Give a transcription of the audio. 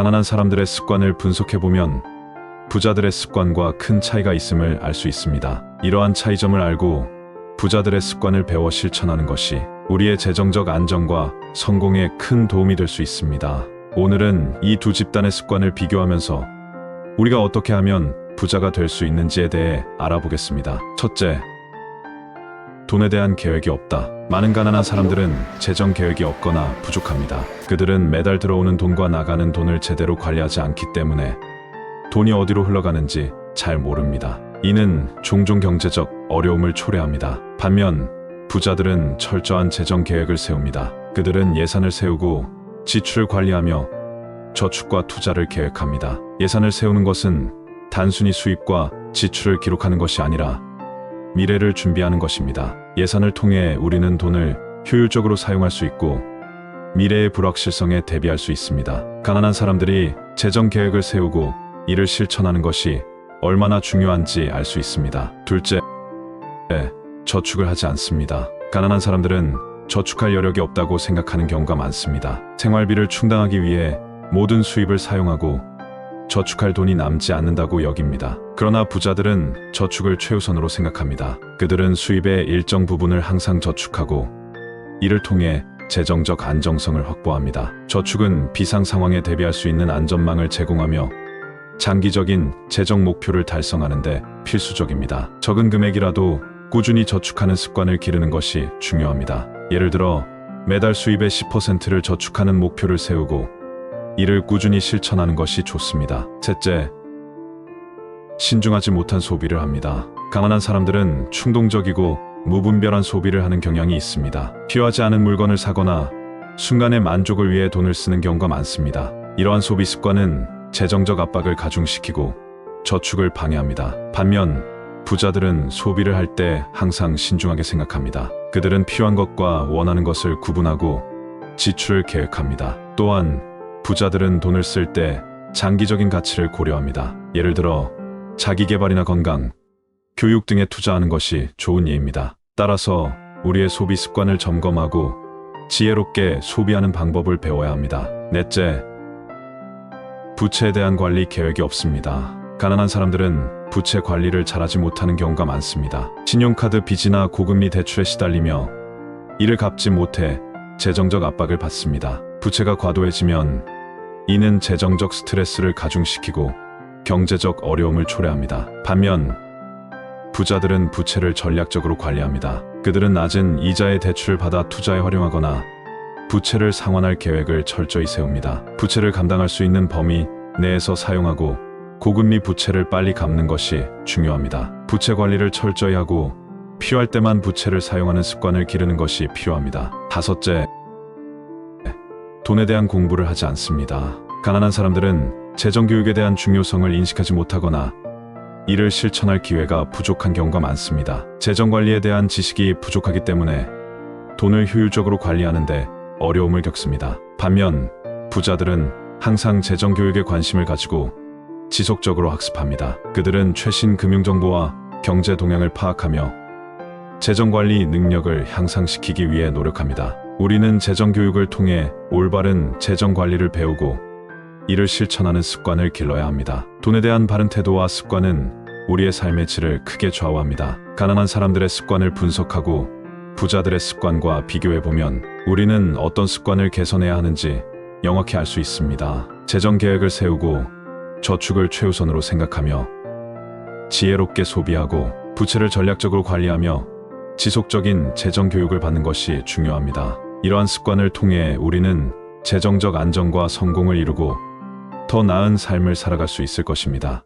가난한 사람들의 습관을 분석해보면 부자들의 습관과 큰 차이가 있음을 알 수 있습니다. 이러한 차이점을 알고 부자들의 습관을 배워 실천하는 것이 우리의 재정적 안정과 성공에 큰 도움이 될 수 있습니다. 오늘은 이 두 집단의 습관을 비교하면서 우리가 어떻게 하면 부자가 될 수 있는지에 대해 알아보겠습니다. 첫째, 돈에 대한 계획이 없다. 많은 가난한 사람들은 재정 계획이 없거나 부족합니다. 그들은 매달 들어오는 돈과 나가는 돈을 제대로 관리하지 않기 때문에 돈이 어디로 흘러가는지 잘 모릅니다. 이는 종종 경제적 어려움을 초래합니다. 반면 부자들은 철저한 재정 계획을 세웁니다. 그들은 예산을 세우고 지출을 관리하며 저축과 투자를 계획합니다. 예산을 세우는 것은 단순히 수입과 지출을 기록하는 것이 아니라 미래를 준비하는 것입니다. 예산을 통해 우리는 돈을 효율적으로 사용할 수 있고 미래의 불확실성에 대비할 수 있습니다. 가난한 사람들이 재정 계획을 세우고 이를 실천하는 것이 얼마나 중요한지 알 수 있습니다. 둘째, 저축을 하지 않습니다. 가난한 사람들은 저축할 여력이 없다고 생각하는 경우가 많습니다. 생활비를 충당하기 위해 모든 수입을 사용하고 저축할 돈이 남지 않는다고 여깁니다. 그러나 부자들은 저축을 최우선으로 생각합니다. 그들은 수입의 일정 부분을 항상 저축하고 이를 통해 재정적 안정성을 확보합니다. 저축은 비상 상황에 대비할 수 있는 안전망을 제공하며 장기적인 재정 목표를 달성하는 데 필수적입니다. 적은 금액이라도 꾸준히 저축하는 습관을 기르는 것이 중요합니다. 예를 들어 매달 수입의 10%를 저축하는 목표를 세우고 이를 꾸준히 실천하는 것이 좋습니다. 셋째, 신중하지 못한 소비를 합니다. 가난한 사람들은 충동적이고 무분별한 소비를 하는 경향이 있습니다. 필요하지 않은 물건을 사거나 순간의 만족을 위해 돈을 쓰는 경우가 많습니다. 이러한 소비 습관은 재정적 압박을 가중시키고 저축을 방해합니다. 반면 부자들은 소비를 할 때 항상 신중하게 생각합니다. 그들은 필요한 것과 원하는 것을 구분하고 지출을 계획합니다. 또한 부자들은 돈을 쓸 때 장기적인 가치를 고려합니다. 예를 들어 자기 개발이나 건강, 교육 등에 투자하는 것이 좋은 예입니다. 따라서 우리의 소비 습관을 점검하고 지혜롭게 소비하는 방법을 배워야 합니다. 넷째, 부채에 대한 관리 계획이 없습니다. 가난한 사람들은 부채 관리를 잘하지 못하는 경우가 많습니다. 신용카드 빚이나 고금리 대출에 시달리며 이를 갚지 못해 재정적 압박을 받습니다. 부채가 과도해지면 이는 재정적 스트레스를 가중시키고 경제적 어려움을 초래합니다. 반면 부자들은 부채를 전략적으로 관리합니다. 그들은 낮은 이자의 대출을 받아 투자에 활용하거나 부채를 상환할 계획을 철저히 세웁니다. 부채를 감당할 수 있는 범위 내에서 사용하고 고금리 부채를 빨리 갚는 것이 중요합니다. 부채 관리를 철저히 하고 필요할 때만 부채를 사용하는 습관을 기르는 것이 필요합니다. 다섯째, 돈에 대한 공부를 하지 않습니다. 가난한 사람들은 재정 교육에 대한 중요성을 인식하지 못하거나 이를 실천할 기회가 부족한 경우가 많습니다. 재정 관리에 대한 지식이 부족하기 때문에 돈을 효율적으로 관리하는데 어려움을 겪습니다. 반면 부자들은 항상 재정 교육에 관심을 가지고 지속적으로 학습합니다. 그들은 최신 금융 정보와 경제 동향을 파악하며 재정 관리 능력을 향상시키기 위해 노력합니다. 우리는 재정 교육을 통해 올바른 재정 관리를 배우고 이를 실천하는 습관을 길러야 합니다. 돈에 대한 바른 태도와 습관은 우리의 삶의 질을 크게 좌우합니다. 가난한 사람들의 습관을 분석하고 부자들의 습관과 비교해 보면 우리는 어떤 습관을 개선해야 하는지 명확히 알 수 있습니다. 재정 계획을 세우고 저축을 최우선으로 생각하며 지혜롭게 소비하고 부채를 전략적으로 관리하며 지속적인 재정 교육을 받는 것이 중요합니다. 이러한 습관을 통해 우리는 재정적 안정과 성공을 이루고 더 나은 삶을 살아갈 수 있을 것입니다.